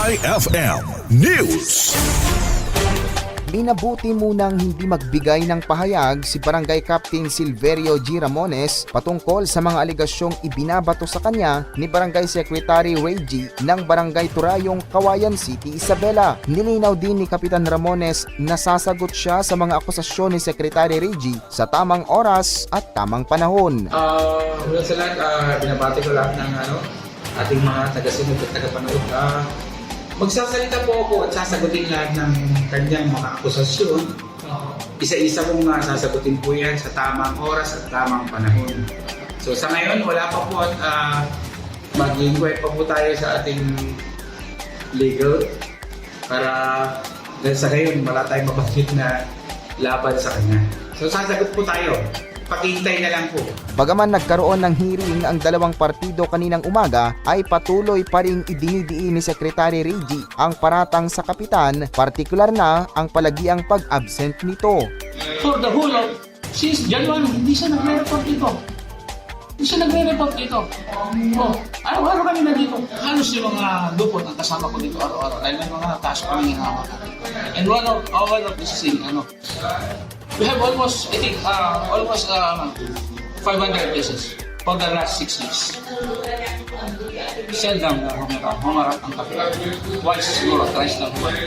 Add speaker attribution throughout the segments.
Speaker 1: IFM News.
Speaker 2: Minabuti munang hindi magbigay ng pahayag si Barangay Captain Silverio G. Ramones patungkol sa mga aligasyong ibinabato sa kanya ni Barangay Secretary Ray G. ng Barangay Turayong, Kawayan City, Isabela. Nilinaw din ni Kapitan Ramones na sasagot siya sa mga akusasyon ni Secretary Ray G. sa tamang oras at tamang panahon.
Speaker 3: Ah, uh, sa lahat, ah, binabati ko lahat ng ano, ating mga taga-sunod at taga-panood. Ah, magsasalita po ako at sasagutin lahat ng kanyang mga akusasyon. Isa-isa kong uh, sasagutin po yan sa tamang oras at tamang panahon. So sa ngayon, wala pa po at uh, mag-inquire pa po tayo sa ating legal para dahil sa ngayon, wala tayong mabanggit na laban sa kanya. So sasagot po tayo. Pakihintay na lang po.
Speaker 2: Bagaman nagkaroon ng hearing ang dalawang partido kaninang umaga, ay patuloy pa ring idinidiin ni Secretary Reggie ang paratang sa kapitan, partikular na ang palagiang pag-absent nito.
Speaker 4: for the whole of, since January, hindi siya nagre-report dito. Hindi siya nagre-report dito. Oh, araw-araw kami na dito. Halos yung mga lupot ang kasama ko dito araw-araw. Dahil may mga task pa rin hawak. And one of, one of this thing, ano, we have almost, I think, uh, almost uh, 500 cases for the last six weeks. Seldom na humarap, humarap ang kapitan. Twice siguro, thrice lang humarap.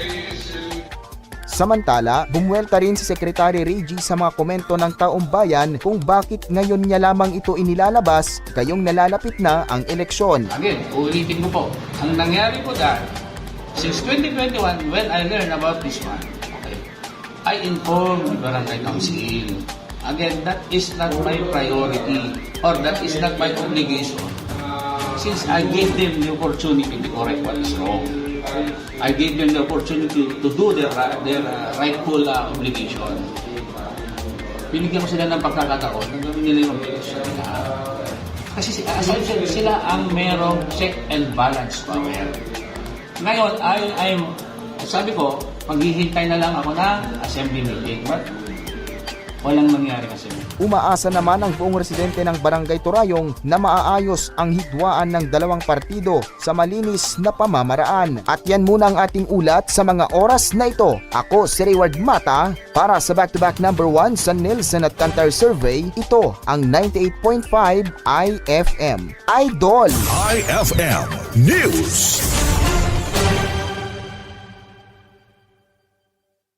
Speaker 2: Samantala, bumuelta rin si Secretary Reggie sa mga komento ng taong bayan kung bakit ngayon niya lamang ito inilalabas kayong nalalapit na ang eleksyon.
Speaker 4: Again, ulitin ko po. Ang nangyari po dahil, since 2021, when I learned about this one, I informed the barangay council. Again, that is not my priority or that is not my obligation. Since I gave them the opportunity to correct what is wrong. I gave them the opportunity to do their, their uh, rightful uh, obligation. Binigyan ko sila ng pagkakataon na gawin nila yung obligation nila. Kasi si- essentially sila ang merong check and balance power. Ngayon, I, I'm, sabi ko, maghihintay na lang ako ng assembly meeting. But walang nangyari kasi.
Speaker 2: Umaasa naman ang buong residente ng Barangay Turayong na maaayos ang hidwaan ng dalawang partido sa malinis na pamamaraan. At yan muna ang ating ulat sa mga oras na ito. Ako si Rayward Mata para sa back-to-back number 1 sa Nielsen at Kantar Survey. Ito ang 98.5 IFM. Idol!
Speaker 1: IFM News.